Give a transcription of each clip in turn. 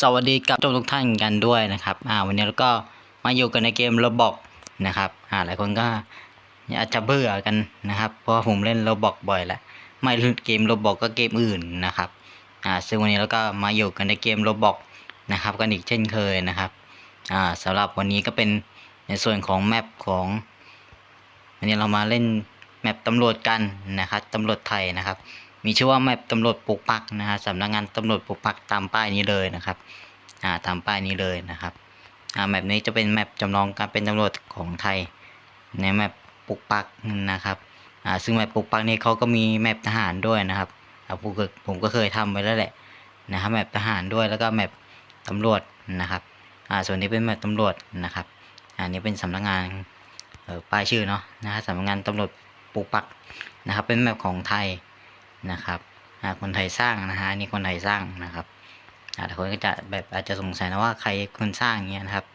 สวัสดีกับทุกท่านกันด้วยนะครับอ่าวันนี้เราก็มาอยู่กันในเกมโรบอกนะครับอ่าหลายคนก็อาจจะเบื่อกันนะครับ เพราะผมเล่นโรบอกบ่อยแล้วไม่เกมโรบอกก็เกมอื่นนะครับอ่าซึ่งวันนี้เราก็มาอยู่กันในเกมโรบอกนะครับกันอีกเช่นเคยนะครับอ่าสำหรับวันนี้ก็เป็นในส่วนของแมปของวันนี้เรามาเล่นแมปตำรวจกันนะครับตำรวจไทยนะครับ มีชื่อว่าแมปตำรวจปกปักนะฮะสำนักงานตำรวจปกปักตามป้ายนี้เลยนะครับอ่าตามป้ายนี้เลยนะครับอ่าแมปนี้จะเป็นแมปจำลองการเป็นตำรวจของไทย ในแมปปกปักนะครับอ่าซึ่งแมปปกปักนี้เขาก็มีแมปทหารด้วยนะครับอ่าผมก็ผมก็เคยทำไปแล้วแหละนะครับแมปทหารด้วยแล้วก็แมปตำรวจนะครับอ่าส่วนนี้เป็นแมปตำรวจนะครับอันนี้เป็นสำนักงานป้ายชื่อเนาะนะฮะสำนักงานตำรวจปกปักนะครับ เป็นแมปของไทย นะครับคนไทยสร้างนะฮะอันนี่คนไทยสร้างนะครับอ่าแต่คนก็จะแบบอาจจะสงสัยนะว่าใครคนสร้างเงี้ยนะครับ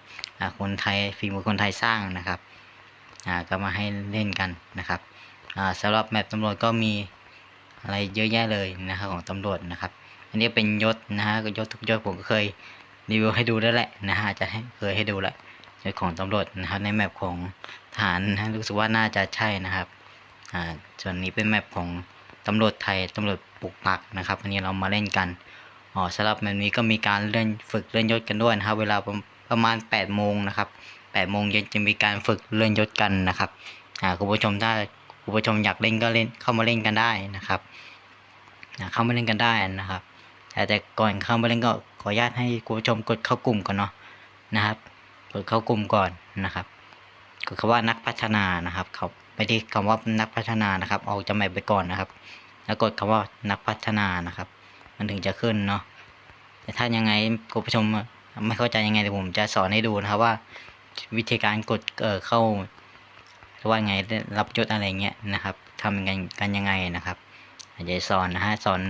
คนไทยฝีมือคนไทยสร้างนะครับก็มาให้เล่นกันนะครับอ่าสำหรับแมปตำรวจก็มีอะไรเยอะแยะเลยนะครับของตำรวจนะครับ อันนี้เป็นยศนะฮะก็ยศทุกยศผมก็เคยรีวิวให้ดูแล้วแหละนะฮะจะเคยให้ดูแหละในของตำรวจนะครับในแมปของทหารนะรู้สึกว่าน่าจะใช่นะครับอ่าส่วนนี้เป็นแมปของ ตำรวจไทยตำรวจปลุกปักนะครับอันนี้เรามาเล่นกันอ๋อสำหรับแมปนี้ก็มีการเลื่อนฝึกเลื่อนยศกันด้วยนะครับ เวลาประมาณ8โมงนะครับ8โมงเย็นจะมีการฝึกเลื่อนยศกันนะครับอ่าคุณผู้ชมถ้าคุณผู้ชมอยากเล่นก็เล่นเข้ามาเล่นกันได้นะครับอ่เข้ามาเล่นกันได้นะครับ แต่แต่ก่อนเข้ามาเล่นก็ขออนุญาตให้คุณผู้ชมกดเข้ากลุ่มก่อนเนาะนะครับกดเข้ากลุ่มก่อนนะครับกดคำว่านักพัฒนานะครับเขา ไม่ได้คำว่านักพัฒนานะครับ ออกจากแมปไปก่อนนะครับ แล้วกดคำว่านักพัฒนานะครับ มันถึงจะขึ้นเนาะแต่ถ้ายังไงคุณผู้ชมไม่เข้าใจยังไงเดี๋ยวผมจะสอนให้ดูนะครับว่า วิธีการกดเอ่อเข้าว่าไงรับยศอะไรเงี้ยนะครับทำกันกันยังไงนะครับอาจจะสอนนะฮะสอน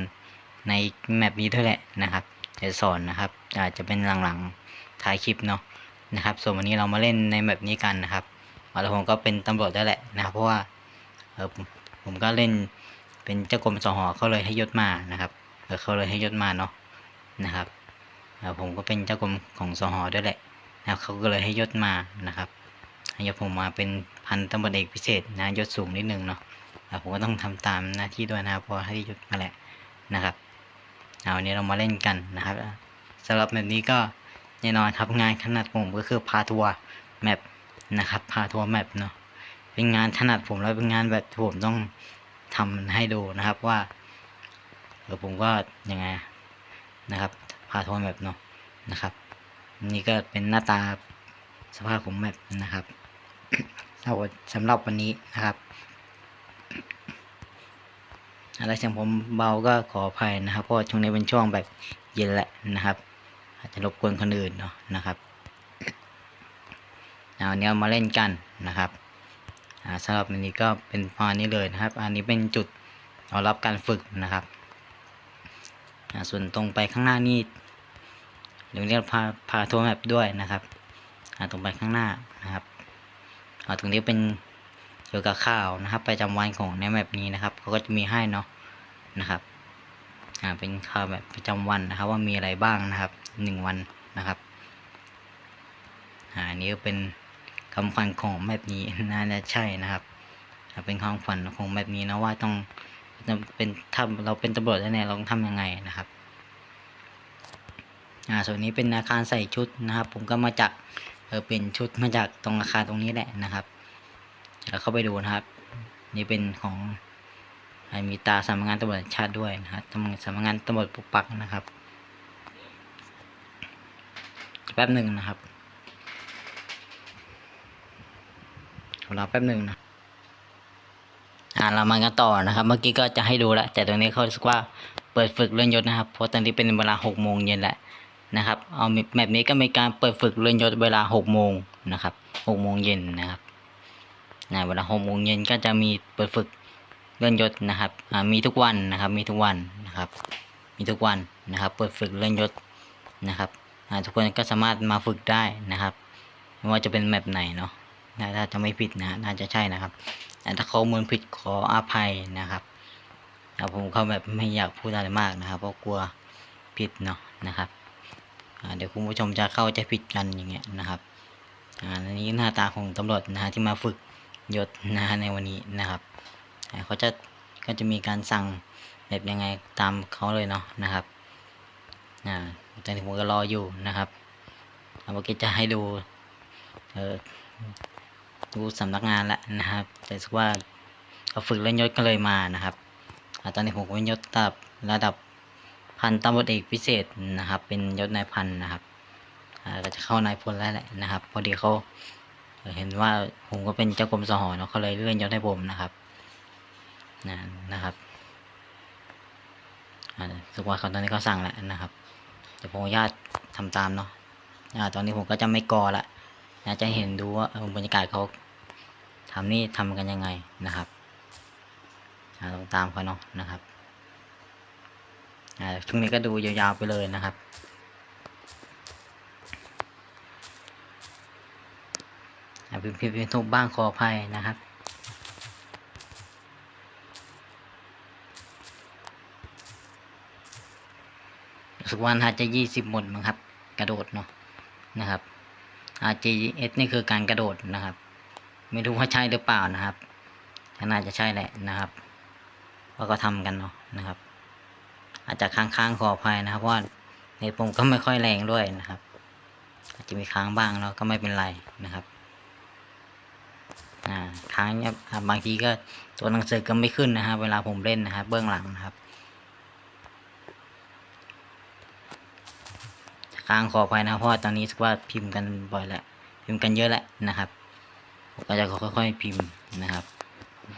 ในแมปนี้ด้วยแหละนะครับจะสอนนะครับอาจจะเป็นหลังๆท้ายคลิปเนาะนะครับ ส่วนวันนี้เรามาเล่นในแบบนี้กันนะครับ แล้วผมก็เป็นตำรวจได้แหละนะครับ เพราะว่าเออผมผมก็เล่นเป็นเจ้ากรมสหอเขาเลยให้ยศมานะครับเออเขาเลยให้ยศมาเนาะนะครับเออผมก็เป็นเจ้ากรมของสหอด้วยแหละนะครับเขาก็เลยให้ยศมานะครับให้ยศผมมาเป็นพันตำรวจเอกพิเศษนะยศสูงนิดนึงเนาะผมก็ต้องทำตามหน้าที่ด้วยนะเพราะให้ยศมาแหละนะครับเอาวันนี้เรามาเล่นกันนะครับสำหรับแบบนี้ก็แน่นอนครับงานถนัดผมก็คือพาทัวร์แมป นะครับพาทัวร์แมปเนาะเป็นงานถนัดผมแล้วเป็นงานแบบผมต้องทำให้ดูนะครับว่าเออผมก็ยังไงนะครับพาทัวร์แมปเนาะนะครับ นี่ก็เป็นหน้าตาสภาพของแมปนะครับเอาสำหรับวันนี้นะครับอะไรเสียงผมเบาก็ขออภัยนะครับ เพราะช่วงนี้เป็นช่วงแบบเย็นแหละนะครับ อาจจะรบกวนคนอื่นเนาะนะครับ เอาเนี้ยมาเล่นกันนะครับอ่าสำหรับวันนี้ก็เป็นประมาณนี้เลยนะครับ อันนี้เป็นจุดรอรับการฝึกนะครับอ่าส่วนตรงไปข้างหน้านี่เดี๋ยวเรียกพาพาทัวร์แมปด้วยนะครับอ่าตรงไปข้างหน้านะครับอ่าตรงนี้เป็นเกี่ยวกับข่าวนะครับประจำวันของในแมปนี้นะครับเขาก็จะมีให้เนาะนะครับอ่าเป็นข่าวแบบประจำวันนะครับ ว่ามีอะไรบ้างนะครับหนึ่งวันนะครับอ่าอันนี้ก็เป็น คำขวัญของแบบนี้น่าจะใช่นะครับเป็นคำขวัญของแบบนี้นะว่าต้องเป็นถ้าเราเป็นตำรวจแล้วเนี่ยเราต้องทำยังไงนะครับอ่าส่วนนี้เป็นอาคารใส่ชุดนะครับ ผมก็มาจากเออเป็นชุดมาจากตรงอาคารตรงนี้แหละนะครับแล้วเข้าไปดูนะครับ นี่เป็นของมีตาสำนักงานตำรวจชาติด้วยนะครับสำนักงานตำรวจปกปักนะครับแป๊บหนึ่งนะครับ รอแป๊บหนึ่งนะอ่าเรามากันต่อนะครับ เมื่อกี้ก็จะให้ดูแล้วแต่ตรงนี้เขาสึกว่าเปิดฝึกเลื่อนยศนะครับเพราะตอนนี้เป็นเวลาหกโมงเย็นแล้วนะครับ เอาแบบนี้ก็มีการเปิดฝึกเลื่อนยศเวลาหกโมงนะครับหกโมงเย็นนะครับนะเวลาหกโมงเย็นก็จะมีเปิดฝึกเลื่อนยศนะครับอ่ามีทุกวันนะครับ มีทุกวันนะครับ มีทุกวันนะครับ เปิดฝึกเลื่อนยศนะครับอ่าทุกคนก็สามารถมาฝึกได้นะครับไม่ว่าจะเป็นแมปไหนเนาะ น่าถ้าจะไม่ผิดนะน่าจะใช่นะครับแต่ถ้าข้อมูลผิดขออภัยนะครับอ่ผมเขาแบบไม่อยากพูดอะไรมากนะครับ เพราะกลัวผิดเนาะนะครับเดี๋ยวคุณผู้ชมจะเข้าใจผิดกันอย่างเงี้ยนะครับอันนี้หน้าตาของตำรวจนะฮะที่มาฝึกยศนะฮะในวันนี้นะครับเขาจะก็จะมีการสั่งแบบยังไงตามเขาเลยเนาะนะครับอ่าตอนนี้ผมก็รออยู่นะครับเอาเมื่อกี้จะให้ดูเออ ดูสำนักงานและนะครับแต่สึกว่าเขาฝึกเล่นยศก็เลยมานะครับอตอนนี้ผมก็เป็นยศระดับระดับพันตำรวจเอกพิเศษนะครับ เป็นยศนายพันนะครับอ่าก็จะเข้านายพลแล้วแหละนะครับ พอดีเขาเห็นว่าผมก็เป็นเจ้ากรมสหเนาะเขาเลยเลื่อนยศให้ผมนะครับนะนะครับสึกว่าเขาตอนนี้เขาสั่งแล้วนะครับเดี๋ยวผมขอนุญาตทำตามเนาะตอนนี้ผมก็จะไม่กอละนะจะเห็นดูว่าบรรยากาศเขา ทำนี่ทำกันยังไงนะครับอ่าต้องตามเขาเนาะนะครับช่วงนี้ก็ดูยาวๆไปเลยนะครับ พิมพ์พิมพ์พิมพ์ทุกบ้างขออภัยนะครับสึกว่าน่าจะยี่สิบหมดมั้งครับ กระโดดเนาะนะครับ RGS นี่คือการกระโดดนะครับ ไม่รู้ว่าใช่หรือเปล่านะครับน่าจะใช่แหละนะครับเราก็ทำกันเนาะนะครับ อาจจะค้างๆขออภัยนะครับเพราะว่าเน็ตผมก็ไม่ค่อยแรงด้วยนะครับ อาจจะมีค้างบ้างเนาะก็ไม่เป็นไรนะครับค้างเนี่ยบางทีก็ตัวหนังสือก็ไม่ขึ้นนะครับ เวลาผมเล่นนะครับ เบื้องหลังนะครับค้างขออภัยนะเพราะว่าตอนนี้สึกว่าพิมพ์กันบ่อยแล้วพิมพ์กันเยอะแล้วนะครับ ก็จะค่อยๆพิมพ์นะครับ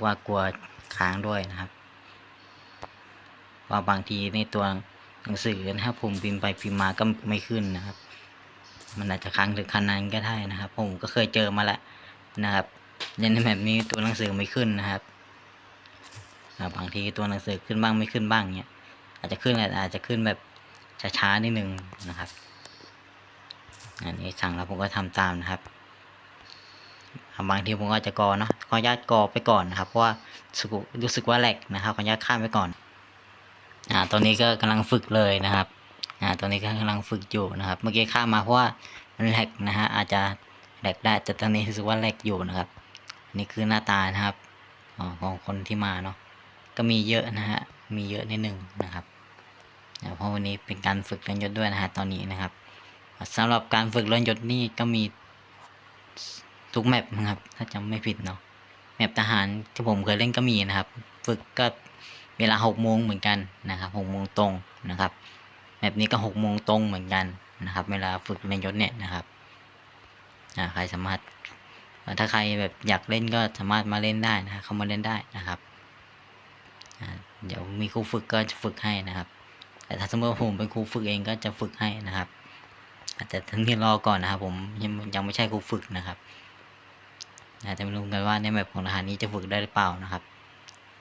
ว่ากลัวค้างด้วยนะครับว่าบางทีในตัวหนังสือนะครับผมพิมพ์ไปพิมพ์มาก็ไม่ขึ้นนะครับ มันอาจจะค้างถึงขนาดนั้นก็ได้นะครับ ผมก็เคยเจอมาแล้วนะครับเล่นแบบนี้ตัวหนังสือไม่ขึ้นนะครับบางทีตัวหนังสือขึ้นบ้างไม่ขึ้นบ้างเนี่ยอาจจะขึ้นอาจจะขึ้นแบบช้าๆนิดนึงนะครับ อันนี้สั่งแล้วผมก็ทำตามนะครับ บางทีผมก็อาจจะกอเนาะขออนุญาตกอไปก่อนนะครับ เพราะว่ารู้สึกรู้สึกว่าแหลกนะครับขออนุญาตข้ามไปก่อนอ่าตอนนี้ก็กำลังฝึกเลยนะครับอ่าตอนนี้ก็กำลังฝึกอยู่นะครับ เมื่อกี้ข้ามมาเพราะว่ามันแหลกนะฮะอาจจะแหลกได้แต่ตอนนี้รู้สึกว่าแหลกอยู่นะครับ นี่คือหน้าตานะครับอ๋อของคนที่มาเนาะก็มีเยอะนะฮะมีเยอะนิดหนึ่งนะครับอ่เพราะวันนี้เป็นการฝึกเล่นยศด้วยนะฮะตอนนี้นะครับสำหรับการฝึกเล่นยศนี่ก็มี ทุกแมปนะครับ ถ้าจำไม่ผิดเนาะแมปทหารที่ผมเคยเล่นก็มีนะครับ ฝึกก็เวลาหกโมงเหมือนกันนะครับหกโมงตรงนะครับแบบนี้ก็หกโมงตรงเหมือนกันนะครับ เวลาฝึกเล่นยศเนี่ยนะครับใครสามารถถ้าใครแบบอยากเล่นก็สามารถมาเล่นได้นะเข้ามาเล่นได้นะครับเดี๋ยวมีครูฝึกก็จะฝึกให้นะครับ แต่ถ้าสมมติผมเป็นครูฝึกเองก็จะฝึกให้นะครับแต่ทั้งนี้รอก่อนนะครับ ผมยังยังไม่ใช่ครูฝึกนะครับ นะแต่ไม่รู้กันว่าในแบบของทหารนี้จะฝึกได้หรือเปล่านะครับ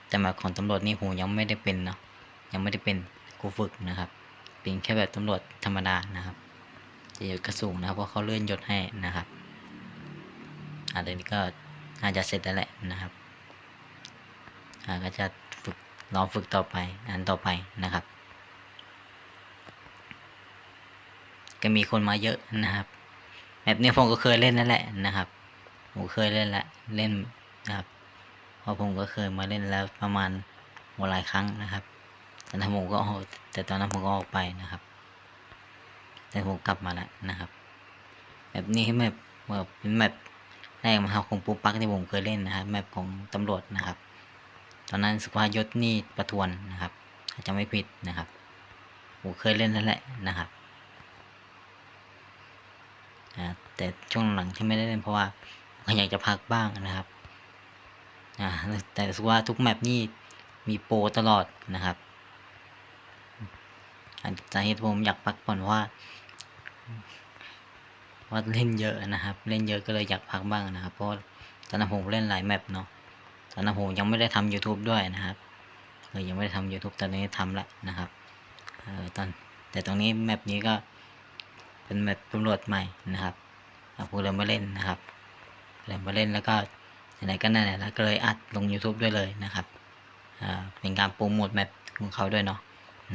แต่แบบของตำรวจนี่ผมยังไม่ได้เป็นเนาะยังไม่ได้เป็นครูฝึกนะครับ เป็นแค่แบบตำรวจธรรมดานะครับจะยศกระสูงนะครับเพราะเขาเลื่อนยศให้นะครับอ่าเดี๋ยวนี้ก็น่าจะเสร็จแล้วแหละนะครับอ่าก็จะฝึกรอฝึกต่อไปอันต่อไปนะครับ ก็มีคนมาเยอะนะครับแบบนี้ผมก็เคยเล่นนั่นแหละนะครับ ผมเคยเล่นละเล่นนะครับเพราะผมก็เคยมาเล่นแล้วประมาณหลายครั้งนะครับ แต่นั้นผมก็ออแต่ตอนนั้นผมก็ออกไปนะครับ แต่ผมกลับมาแล้วนะครับ แบบนี้แมปแบบเป็นแมปแรกมาครับของปูปักที่ผมเคยเล่นนะครับแมปของตำรวจนะครับ ตอนนั้นสุภายศนี่ประทวนนะครับถ้าจะไม่ผิดนะครับผมเคยเล่นนั่นแหละนะครับแต่ช่วงหลังที่ไม่ได้เล่นเพราะว่า อยากจะพักบ้างนะครับอ่าแต่รู้สึกว่าทุกแมปนี่มีโปรตลอดนะครับอาเหตุผมอยากพักผ่อนเพราะว่าว่าเล่นเยอะนะครับ เล่นเยอะก็เลยอยากพักบ้างนะครับ เพราะว่าตอนนั้นผมเล่นหลายแมปเนาะตอนนั้นผมยังไม่ได้ทำ YouTube ด้วยนะครับเออยังไม่ได้ทำ YouTube ตอนนี้ทำละนะครับเออตอนแต่ตรงนี้แมปนี้ก็เป็นแมปตำรวจใหม่นะครับผมเลยไมาเล่นนะครับ เลยมาเล่นแล้วก็ไหนก็นั่นแหละแล้วก็เลยอัดลง YouTube ด้วยเลยนะครับเป็นการโปรโมทแมปของเขาด้วยเนาะ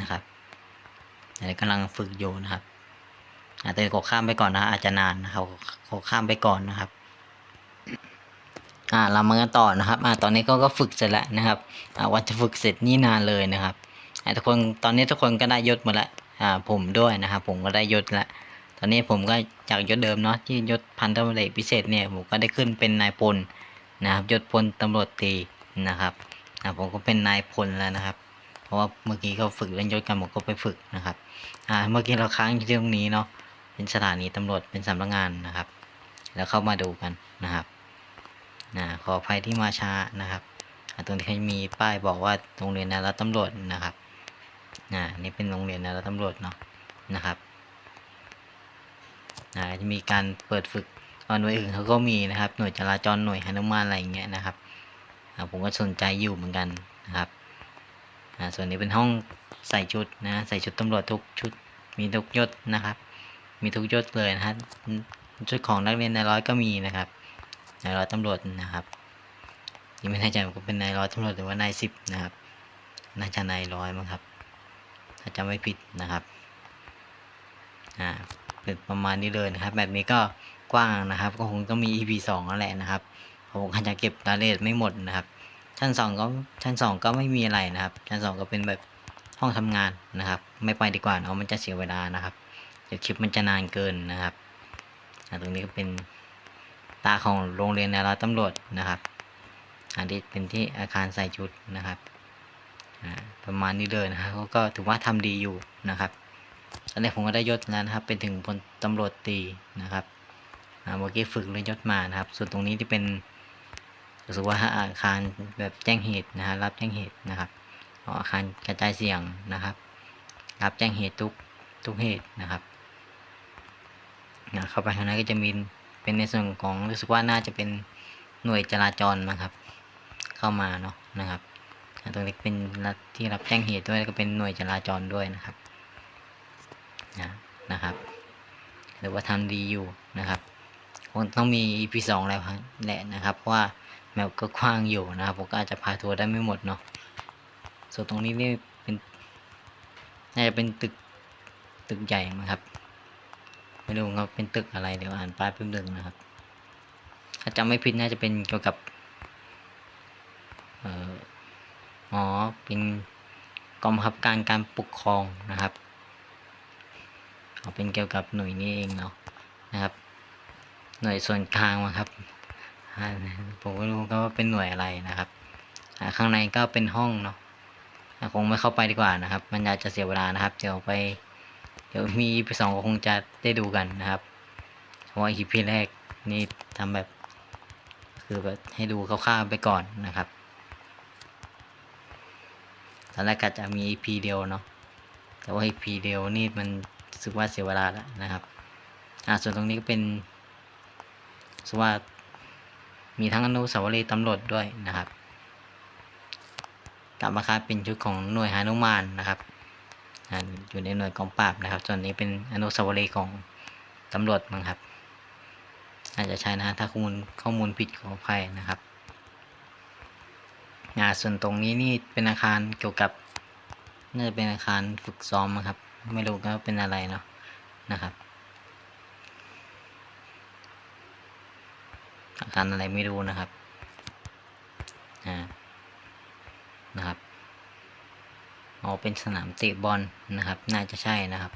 นะครับแต่กำลังฝึกอยู่นะครับอาจจะกดข้ามไปก่อนนะอาจจะนานนะครับกดข้ามไปก่อนนะครับอ่าเรามากันต่อนะครับอ่าตอนนี้ก็ก็ฝึกเสร็จแล้วนะครับอ่าวันจะฝึกเสร็จนี่นานเลยนะครับอ่าทุกคนตอนนี้ทุกคนก็ได้ยศหมดแล้วอ่าผมด้วยนะครับผมก็ได้ยศแล้ว ตอนนี้ผมก็จากยศเดิมเนาะที่ยศพันตำรวจเอกพิเศษเนี่ยผมก็ได้ขึ้นเป็นนายพลนะครับยศพลตำรวจตรีนะครับอ่าผมก็เป็นนายพลแล้วนะครับ เพราะว่าเมื่อกี้ก็ฝึกเล่นยศกันผมก็ไปฝึกนะครับอ่าเมื่อกี้เราค้างที่ตรงนี้เนาะเป็นสถานีตำรวจเป็นสำนักงานนะครับ แล้วเข้ามาดูกันนะครับนะขออภัยที่มาช้านะครับตรงนี้มีป้ายบอกว่าโรงเรียนนายรัฐตำรวจนะครับนะนี่เป็นโรงเรียนนายรัฐตำรวจเนาะนะครับ จะมีการเปิดฝึกหน่วยอื่นเขาก็มีนะครับ หน่วยจราจรหน่วยหนุมานอะไรอย่างเงี้ยนะครับผมก็สนใจอยู่เหมือนกันนะครับส่วนนี้เป็นห้องใส่ชุดนะใส่ชุดตำรวจทุกชุดมีทุกยศนะครับ มีทุกยศเลยนะครับชุดของนักเรียนในร้อยก็มีนะครับนายร้อยตำรวจนะครับยังไม่แน่ใจว่าเป็นนายร้อยตำรวจหรือว่านายสิบนะครับน่าจะนายร้อยมั้งครับ ถ้าจำไม่ผิดนะครับอ่า เป็นประมาณนี้เลยนะครับ แบบนี้ก็กว้างนะครับ ก็คงต้องมี EP สองนั่นแหละนะครับผมอาจจะเก็บรายละเอียดไม่หมดนะครับ ชั้นสองก็ชั้นสองก็ไม่มีอะไรนะครับ ชั้นสองก็เป็นแบบห้องทำงานนะครับ ไม่ไปดีกว่าเนาะมันจะเสียเวลานะครับเดี๋ยวคลิปมันจะนานเกินนะครับอ่าตรงนี้ก็เป็นตาของโรงเรียนนายร้อยตำรวจนะครับ อันนี้เป็นที่อาคารใส่ชุดนะครับอ่าประมาณนี้เลยนะครับก็ถือว่าทำดีอยู่นะครับ ตอนนี้ผมก็ได้ยศแล้วนะครับ เป็นถึงพลตำรวจตรีนะครับเมื่อกี้ฝึกเรียยศมานะครับ ส่วนตรงนี้ที่เป็นรู้สึกว่าอาคารแบบแจ้งเหตุนะฮะรับแจ้งเหตุนะครับอาคารกระจายเสียงนะครับ รับแจ้งเหตุทุกทุกเหตุนะครับนะเข้าไปข้างในก็จะมีเป็นในส่วนของรู้สึกว่าน่าจะเป็นหน่วยจราจรนะครับ เข้ามาเนาะนะครับตรงนี้เป็นที่รับแจ้งเหตุด้วยแล้วก็เป็นหน่วยจราจรด้วยนะครับ นะนะครับหรือว่าทำดีอยู่นะครับคงต้องมี EP สองแล้วครับแหละนะครับเพราะว่าแมปก็กว้างอยู่นะครับผมก็อาจจะพาทัวร์ได้ไม่หมดเนาะส่วนตรงนี้นี่เป็นน่าจะเป็นตึกตึกใหญ่นะครับไม่รู้ว่าเป็นตึกอะไรเดี๋ยวอ่านป้ายแป๊บนึงนะครับ ถ้าจำไม่ผิดน่าจะเป็นเกี่ยวกับเอ่ออ๋อเป็นกองบังคับการการปกครองนะครับ อเป็นเกี่ยวกับหน่วยนี้เองเนาะนะครับ หน่วยส่วนกลางมั้งครับอ่าผมก็รู้ก็ว่าเป็นหน่วยอะไรนะครับข้างในก็เป็นห้องเนาะคงไม่เข้าไปดีกว่านะครับ มันอาจจะเสียเวลานะครับ เดี๋ยวไป เดี๋ยวมี EP สองก็คงจะได้ดูกันนะครับเพราะว่า EP แรกนี่ทำแบบ คือแบบให้ดูคร่าวๆไปก่อนนะครับตอนแรกก็จะมี EP เดียวเนาะแต่ว่า EP เดียวนี่มัน สึกว่าเสียเวลาแล้วนะครับ อ่าส่วนตรงนี้ก็เป็นรู้สึกว่ามีทั้งอนุสาวรีย์ตำรวจด้วยนะครับกลับมาครับเป็นชุดของหน่วยหานุมานนะครับอ่าอยู่ในหน่วยกองปราบนะครับ ส่วนนี้เป็นอนุสาวรีย์ของตำรวจมั้งครับอาจจะใช่นะฮะถ้าข้อมูลข้อมูลผิดขออภัยนะครับอ่าส่วนตรงนี้นี่เป็นอาคารเกี่ยวกับน่าจะเป็นอาคารฝึกซ้อมมั้งครับ ไม่รู้ก็เป็นอะไรเนาะนะครับ อาคารอะไรไม่รู้นะครับอ่านะครับอ๋อเป็นสนามเตะบอลนะครับ น่าจะใช่นะครับ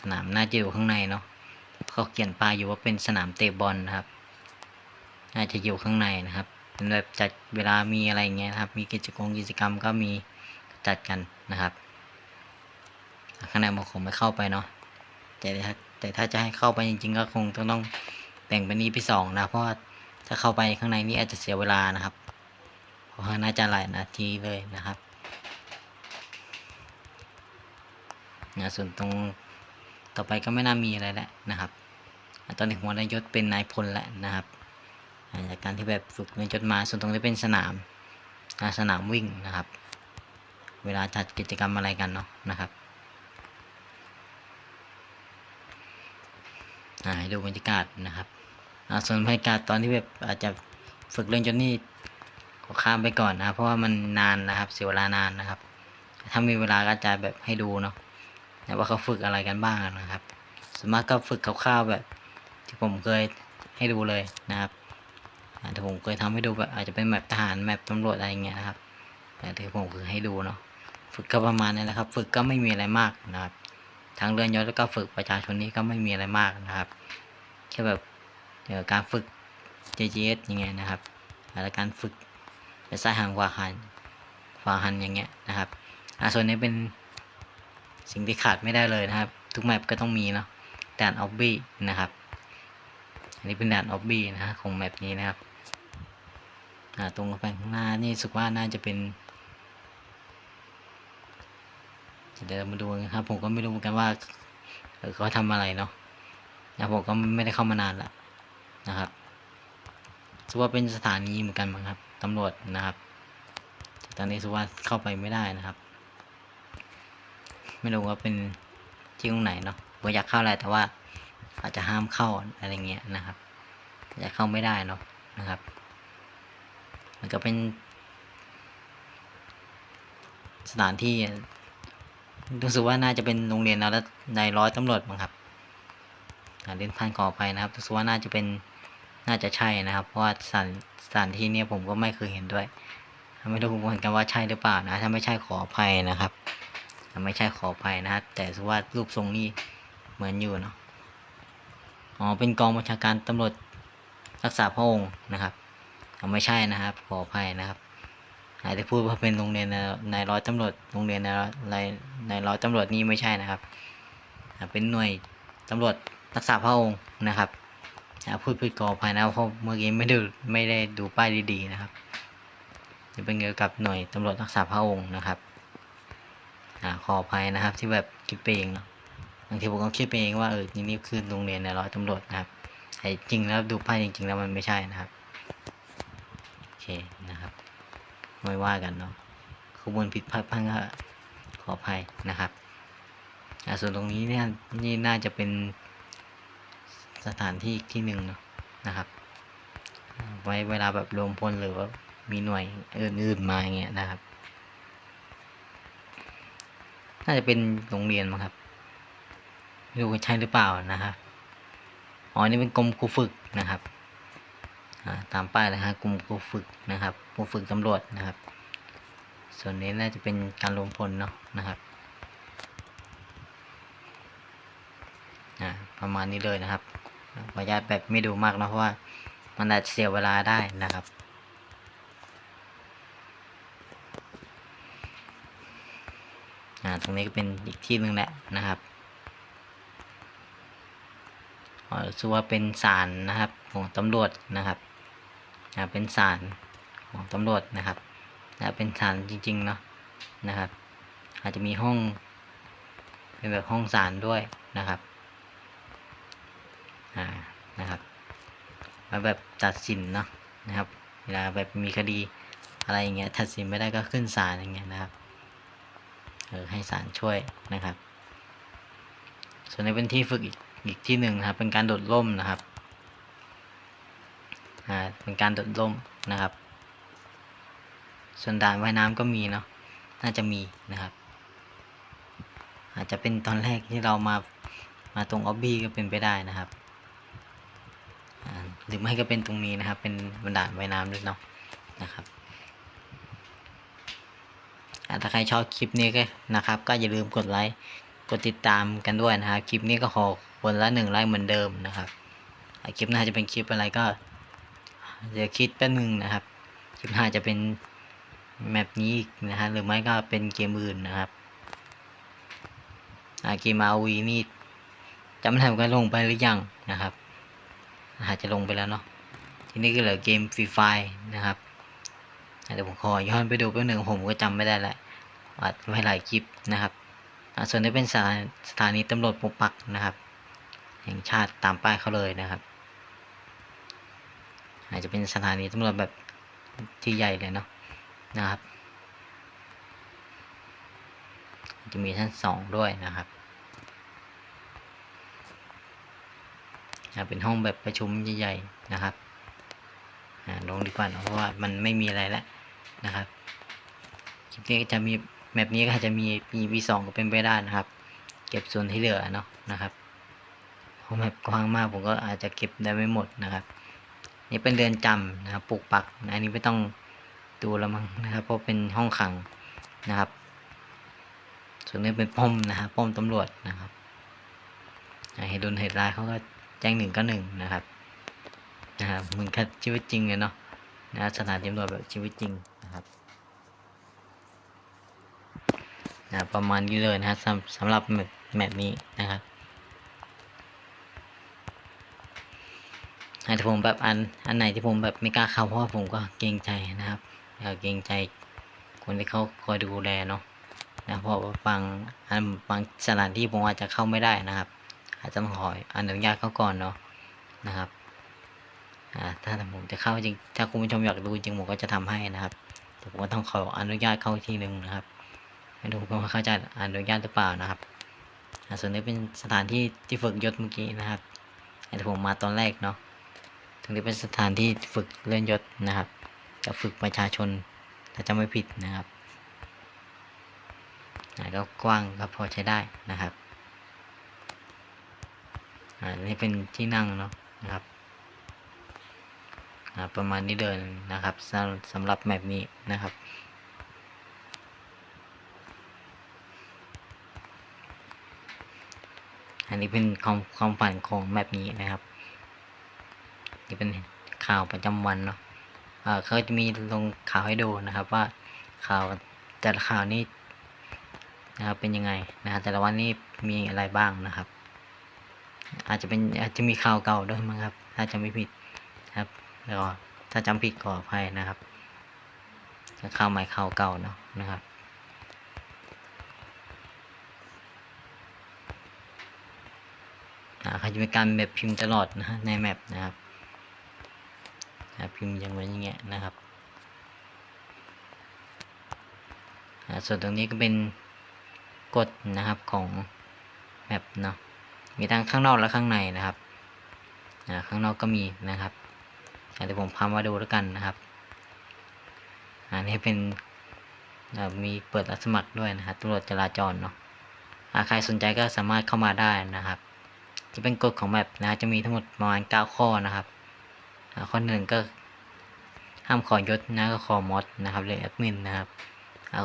สนามน่าจะอยู่ข้างในเนาะเขาเขียนป้ายอยู่ว่าเป็นสนามเตะบอลนะครับ น่าจะอยู่ข้างในนะครับเป็นแบบจัดเวลามีอะไรเงี้ยนะครับ มีกิจกรรมกิจกรรมก็มีจัดกันนะครับ ข้างในผมคงไม่เข้าไปเนาะแต่ถ้าแต่ถ้าจะให้เข้าไปจริง ๆ ก็คงต้องต้องแบ่งเป็น EP สองนะ เพราะว่าถ้าเข้าไปข้างในนี่อาจจะเสียเวลานะครับเพราะน่าจะหลายนาทีเลยนะครับนะส่วนตรงต่อไปก็ไม่น่ามีอะไรแล้วนะครับ ตอนนี้ผมได้ยศเป็นนายพลแล้วนะครับจากการที่แบบฝึกเรียนจดมาส่วนตรงนี้เป็นสนามสนามวิ่งนะครับ เวลาจัดกิจกรรมอะไรกันเนาะนะครับอ่า ให้ดูบรรยากาศนะครับอ่าส่วนบรรยากาศตอนที่แบบอาจจะฝึกเรียนจนนี่ขอข้ามไปก่อนนะเพราะว่ามันนานนะครับเสียเวลานานนะครับ ถ้ามีเวลาก็จะแบบให้ดูเนาะว่าเขาฝึกอะไรกันบ้างนะครับส่วนมากก็ฝึกคร่าวๆแบบ ที่ผมเคยให้ดูเลยนะครับแต่ผมเคยทำให้ดูแบบอาจจะเป็นแมปทหารแมปตำรวจอะไรเงี้ยนะครับแต่ที่ผมคือให้ดูเนาะฝึกก็ประมาณนี้แหละครับ ฝึกก็ไม่มีอะไรมากนะครับ ทางเรือนยศแล้วก็ฝึกประชาชนนี้ก็ไม่มีอะไรมากนะครับแค่แบบเดี๋ยวการฝึก JGS อย่างเงี้ยนะครับแล้วการฝึกไปซ้ายหันขวาหันขวาหันอย่างเงี้ยนะครับอ่าส่วนนี้เป็นสิ่งที่ขาดไม่ได้เลยนะครับ ทุกแมปก็ต้องมีเนาะด่านออบบี้นะครับอันนี้เป็นด่านออบบี้นะฮะของแมปนี้นะครับอ่าตรงไปข้างหน้านี่สึกว่าน่าจะเป็น เดี๋ยวมาดูกันครับ ผมก็ไม่รู้เหมือนกันว่าเขาทำอะไรเนาะนะผมก็ไม่ได้เข้ามานานละนะครับถือว่าเป็นสถานีเหมือนกันมั้งครับตำรวจนะครับตอนนี้ถือว่าเข้าไปไม่ได้นะครับ ไม่รู้ว่าเป็นที่ตรงไหนเนาะผมอยากเข้าแหละแต่ว่า อาจจะห้ามเข้าอะไรเงี้ยนะครับอาจจะเข้าไม่ได้เนาะนะครับ มันก็เป็นสถานที่ รู้สึกว่าน่าจะเป็นโรงเรียนแล้วในร้อยตำรวจมั้งครับเรียนพันขออภัยนะครับรู้สึกว่าน่าจะเป็นน่าจะใช่นะครับ เพราะว่าสถานสถานที่เนี้ยผมก็ไม่เคยเห็นด้วยไม่รู้เหมือนกันว่าใช่หรือเปล่านะ ถ้าไม่ใช่ขออภัยนะครับไม่ใช่ขออภัยนะครับแต่รู้สึกว่ารูปทรงนี้เหมือนอยู่เนาะอ๋อเป็นกองบัญชาการตำรวจรักษาพระองค์นะครับไม่ใช่นะครับ ขออภัยนะครับ อาจจะพูดว่าเป็นโรงเรียนในในร้อยตำรวจโรงเรียนในในในร้อยตำรวจนี่ไม่ใช่นะครับ เป็นหน่วยตำรวจรักษาพระองค์นะครับพูดผิดขออภัยนะเพราะเมื่อกี้ไม่ดูไม่ได้ดูป้ายดีๆนะครับ จะเป็นเกี่ยวกับหน่วยตำรวจรักษาพระองค์นะครับอขออภัยนะครับที่แบบคิดไปเองเนาะบางทีผมก็คิดไปเองว่าเออนี่นี่คือโรงเรียนในร้อยตำรวจนะครับแต่จริงแล้วดูป้ายจริง ๆ แล้วมันไม่ใช่นะครับโอเคนะครับ ไม่ว่ากันเนาะข้อมูลผิดพลาดพังก็ขออภัยนะครับส่วนตรงนี้เนี่ยนี่น่าจะเป็นสถานที่ที่หนึ่งเนาะนะครับ ไว้เวลาแบบรวมพลหรือว่ามีหน่วยอื่นๆมาอย่างเงี้ยนะครับ น่าจะเป็นโรงเรียนมั้งครับไม่รู้ว่าใช่หรือเปล่านะครับอ๋อนี่เป็นกรมครูฝึกนะครับ ตามป้ายเลยฮะกรมครูฝึกนะครับครูฝึกตำรวจนะครับ ส่วนนี้น่าจะเป็นการรวมพลเนาะนะครับอ่าประมาณนี้เลยนะครับขออนุญาตแบบไม่ดูมากนะเพราะว่ามันอาจจะเสียเวลาได้นะครับอ่าตรงนี้ก็เป็นอีกที่หนึ่งแหละนะครับอ๋อชื่ว่าเป็นศาลนะครับของตำรวจนะครับ อ่าเป็นศาลของตำรวจนะครับและเป็นศาลจริงๆเนาะนะครับ อาจจะมีห้องเป็นแบบห้องศาลด้วยนะครับอ่านะครับมาแบบตัดสินเนาะนะครับเวลาแบบมีคดีอะไรอย่างเงี้ยตัดสินไม่ได้ก็ขึ้นศาลอย่างเงี้ยนะครับเออให้ศาลช่วยนะครับ ส่วนนี้เป็นที่ฝึกอีกอีกที่หนึ่งนะครับ เป็นการโดดร่มนะครับ เป็นการโดดร่มนะครับ ส่วนด่านว่ายน้ำก็มีเนาะน่าจะมีนะครับ อาจจะเป็นตอนแรกที่เรามามาตรงออบบี้ก็เป็นไปได้นะครับหรือไม่ก็เป็นตรงนี้นะครับ เป็นบรรดาว่ายน้ำด้วยเนาะนะครับถ้าใครชอบคลิปนี้ก็นะครับ ก็อย่าลืมกดไลค์กดติดตามกันด้วยนะครับ คลิปนี้ก็ขอคนละหนึ่งไลค์เหมือนเดิมนะครับ คลิปหน้าจะเป็นคลิปอะไรก็ เดี๋ยวคิดแป๊บนึงนะครับคลิปหน้าจะเป็นแมปนี้อีกนะฮะหรือไม่ก็เป็นเกมอื่นนะครับอ่าเกมอาวีนี่จำไม่ได้เหมือนกันลงไปหรือยังนะครับอาจจะลงไปแล้วเนาะทีนี้ก็เหลือเกมฟรีไฟนะครับอะเดี๋ยวผมขอย้อนไปดูแป๊บหนึ่งผมก็จำไม่ได้ละอัดไว้หลายคลิปนะครับอ่าส่วนนี้เป็นสถานีตำรวจปกปักนะครับ แห่งชาติตามป้ายเขาเลยนะครับ อาจจะเป็นสถานีตำรวจแบบที่ใหญ่เลยเนาะนะครับ จะมีชั้นสองด้วยนะครับเป็นห้องแบบประชุมใหญ่ๆนะครับอ่าลงดีกว่าเนะเพราะว่ามันไม่มีอะไรแล้วนะครับคลิปนี้จะมีแมปนี้ก็จะมีมี V2 ก็เป็นไปได้นะครับ เก็บส่วนที่เหลือเนาะนะครับราะแมปกว้างมากผมก็อาจจะเก็บได้ไม่หมดนะครับ นี่เป็นเรือนจำนะครับปลูกปักนะอันนี้ไม่ต้องดูแล้วมั้งนะครับ เพราะเป็นห้องขังนะครับ ส่วนนี้เป็นป้อมนะครับป้อมตำรวจนะครับอ่าเหตุดุลเหตุร้ายเขาก็แจ้งหนึ่งก็หนึ่งนะครับนะครับเหมือนกับชีวิตจริงเลยเนาะนะสถานตำรวจแบบชีวิตจริงนะครับนะประมาณนี้เลยนะครับสำสำหรับแมปแมปนี้นะครับ อาจจะผมแบบอันอันไหนที่ผมแบบไม่กล้าเข้าเพราะว่าผมก็เกรงใจนะครับเอ่อเกรงใจคนที่เขาคอยดูแลเนาะนะเพราะว่าบางอันบางสถานที่ผมอาจจะเข้าไม่ได้นะครับ อาจจะต้องขออนุญาตเขาก่อนเนาะนะครับอ่าถ้าผมจะเข้าจริงถ้าคุณผู้ชมอยากดูจริงผมก็จะทำให้นะครับแต่ผมก็ต้องขออนุญาตเข้าอีกทีหนึ่งนะครับไม่รู้ว่าเขาจะอนุญาตหรือเปล่านะครับอ่าส่วนนี้เป็นสถานที่ที่ฝึกยศเมื่อกี้นะครับแต่ผมมาตอนแรกเนาะ ตรงนี้เป็นสถานที่ฝึกเลื่อนยศนะครับจะฝึกประชาชนถ้าจะไม่ผิดนะครับอ่าก็กว้างก็พอใช้ได้นะครับอ่านี่เป็นที่นั่งเนาะนะครับอ่าประมาณนี้เดินนะครับสำสำหรับแมปนี้นะครับอันนี้เป็นความความฝันของแมปนี้นะครับ นี่เป็นข่าวประจำวันเนาะเขาจะมีลงข่าวให้ดูนะครับว่าข่าวแต่ละข่าวนี้นะครับเป็นยังไงนะครับแต่ละวันนี้มีอะไรบ้างนะครับ อาจจะเป็นอาจจะมีข่าวเก่าด้วยมั้งครับ ถ้าจำไม่ผิดครับแล้วก็ถ้าจำผิดขออภัยนะครับข่าวใหม่ข่าวเก่าเนาะนะครับเขาจะมีการแบบพิมพ์ตลอดนะฮะในแมปนะครับ พิมพ์ย่างเหมือย่างเงี้ยนะครับส่วนตรงนี้ก็เป็นกฎนะครับของแมปเนาะมีทั้งข้างนอกและข้างในนะครับข้างนอกก็มีนะครับอ่าเดี๋ยวผมพามาดูแล้วกันนะครับอันนี้เป็นมีเปิดรับสมัครด้วยนะครับตำรวจจราจรเนาะใครสนใจก็สามารถเข้ามาได้นะครับจะเป็นกฎของแมปนะจะมีทั้งหมดประมาณ9ข้อนะครับ ข้อหนึ่งก็ห้ามขอยศนะก็ขอมอดนะครับหรือแอดมินนะครับ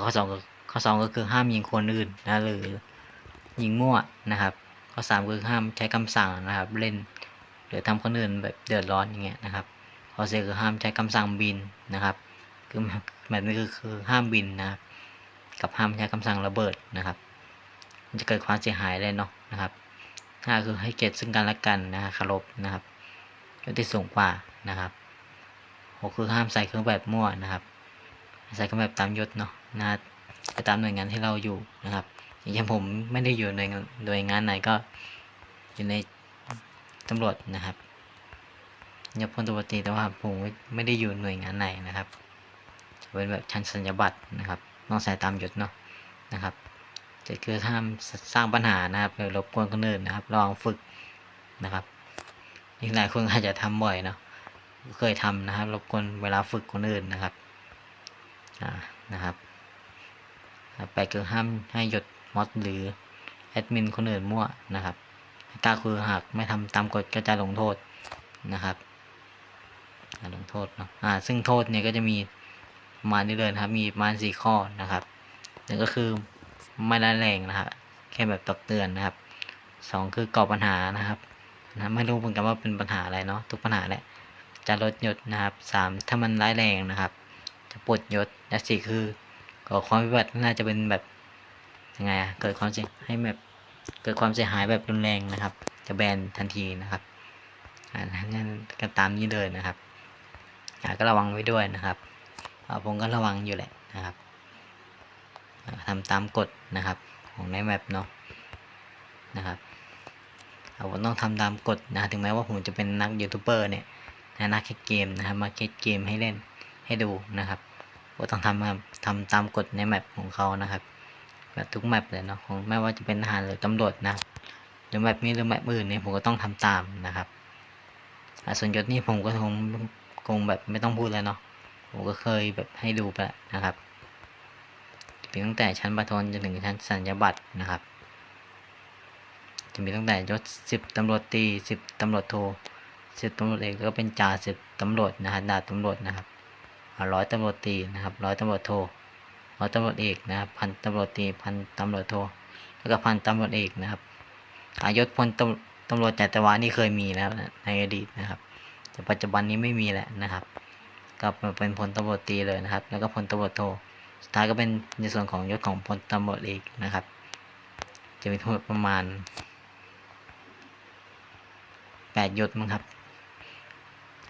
ข้อสองก็ข้อสองก็คือห้ามยิงคนอื่นนะหรือยิงมั่วนะครับ ข้อสามคือห้ามใช้คำสั่งนะครับ เล่นหรือทำคนอื่นแบบเดือดร้อนอย่างเงี้ยนะครับ ข้อสี่คือห้ามใช้คำสั่งบินนะครับคือแบบนี้คือคือห้ามบินนะครับกับห้ามใช้คำสั่งระเบิดนะครับ มันจะเกิดความเสียหายเลยเนาะนะครับห้าคือให้เกียรติซึ่งกันและกันนะฮะคารพนะครับยศที่สูงกว่า นะครับหกคือห้ามใส่เครื่องแบบมั่วนะครับ ใส่เครื่องแบบตามยศเนาะนะไปตามหน่วยงานที่เราอยู่นะครับอย่างผมไม่ได้อยู่ในหน่วยงานไหนก็อยู่ในตำรวจนะครับยศพลตำรวจตีแต่ว่าผมไม่ได้อยู่หน่วยงานไหนนะครับเป็นแบบชั้นสัญญาบัตรนะครับต้องใส่ตามยศเนาะนะครับจะคือห้ามสร้างปัญหานะครับหรือรบกวนคนอื่นนะครับ ลองฝึกนะครับนี่หลายคนอาจจะทำบ่อยเนาะ เคยทำนะครับรบกวนเวลาฝึกคนอื่นนะครับอ่านะครับไปคือห้ามให้หยดมอดหรือแอดมินคนอื่นมั่วนะครับกล้าคือหากไม่ทำตามกฎก็จะลงโทษนะครับลงโทษเนาะอ่าซึ่งโทษเนี่ยก็จะมีมาณนี้เลยนครับ มีมาสี่ข้อนะครับหนึ่งก็คือไม่ร้ายแรงนะครับแค่แบบตักเตือนนะครับสองคือก่อปัญหานะครับนะไม่รู้เหมือนกันว่าเป็นปัญหาอะไรเนาะทุกปัญหาแหละ จะลดยศนะครับสามถ้ามันร้ายแรงนะครับ จะปลดยศและสี่คือก่อความวิบัติน่าจะเป็นแบบยังไงอะเกิดความเสียให้แบบเกิดความเสียหายแบบรุนแรงนะครับ จะแบนทันทีนะครับอ่างั้นก็ตามนี้เลยนะครับอ่าก็ระวังไว้ด้วยนะครับอ่าผมก็ระวังอยู่แหละนะครับอ่าทำตามกฎนะครับ ของในแมปเนาะนะครับเราต้องทำตามกฎนะถึงแม้ว่าผมจะเป็นนักยูทูบเบอร์เนี่ย นะนักแคสเกมนะครับ มาแคสเกมให้เล่นให้ดูนะครับก็ต้องทำมาทำตามกฎในแมปของเขานะครับแบบทุกแมปเลยเนาะของไม่ว่าจะเป็นทหารหรือตำรวจนะครับหรือแมปนี้หรือแมปอื่นเนี่ยผมก็ต้องทำตามนะครับส่วนยศนี่ผมก็คงคงแบบไม่ต้องพูดแล้วเนาะผมก็เคยแบบให้ดูไปแล้วนะครับตั้งแต่ชั้นประทนจนถึงชั้นสัญญาบัตรนะครับ จะมีตั้งแต่ยศสิบตำรวจตีสิบตำรวจโท สิบตำรวจเอกก็เป็นจ่าสิบตำรวจนะฮะดาบตำรวจนะครับร้อยตำรวจตรีนะครับร้อยตำรวจโทร้อยตำรวจเอกนะครับพันตำรวจตรีพันตำรวจโทแล้วก็พันตำรวจเอกนะครับอายศพลตำตำรวจจัตวานี่เคยมีแล้วในอดีตนะครับ แต่ปัจจุบันนี้ไม่มีแล้วนะครับก็เป็นพลตำรวจตรีเลยนะครับ แล้วก็พลตำรวจโทสุดท้ายก็เป็นในส่วนของยศของพลตำรวจเอกนะครับ จะมีทั้งหมดประมาณแปดยศมั้งครับ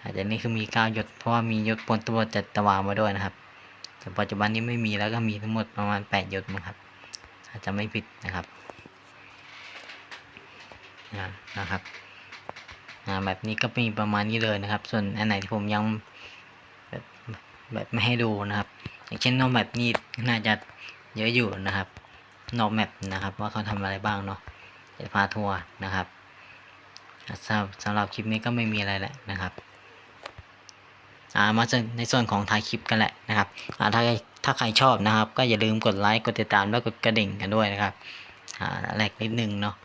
อาจจะนี่คือมีเก้ายศเพราะว่ามียศพลตำรวจจัตวามาด้วยนะครับแต่ปัจจุบันนี้ไม่มีแล้วก็มีทั้งหมดประมาณแปดยศมั้งครับอาจจะไม่ผิดนะครับนะครับอ่าแบบนี้ก็มีประมาณนี้เลยนะครับ ส่วนอันไหนที่ผมยังแบบแบบไม่ให้ดูนะครับ อย่างเช่นนอกแบบนี้น่าจะเยอะอยู่นะครับนอกแมปนะครับว่าเขาทำอะไรบ้างเนาะจะพาทัวร์นะครับสำหรับคลิปนี้ก็ไม่มีอะไรแหละนะครับ มาในส่วนของท้ายคลิปกันแหละนะครับอ่าถ้าถ้าใครชอบนะครับ ก็อย่าลืมกดไลค์กดติดตามแล้วกดกระดิ่งกันด้วยนะครับอ่าแรกนิดนึงเนาะ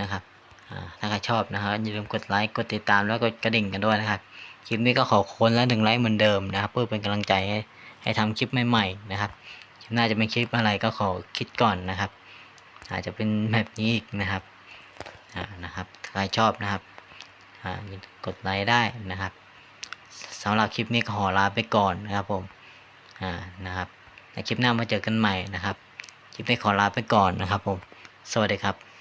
นะครับอ่าถ้าใครชอบนะครับอย่าลืมกดไลค์กดติดตามแล้วกดกระดิ่งกันด้วยนะครับคลิปนี้ก็ขอคนละหนึ่งไลค์เหมือนเดิมนะครับ เพื่อเป็นกำลังใจให้ให้ทำคลิปใหม่ๆนะครับคลิปหน้าจะเป็นคลิปอะไรก็ขอคิดก่อนนะครับ อาจจะเป็นแบบนี้อีกนะครับอ่านะครับถ้าใครชอบนะครับอ่ากดไลค์ได้นะครับ สำหรับคลิปนี้ก็ขอลาไปก่อนนะครับผมอ่านะครับในคลิปหน้ามาเจอกันใหม่นะครับ คลิปนี้ขอลาไปก่อนนะครับผม สวัสดีครับ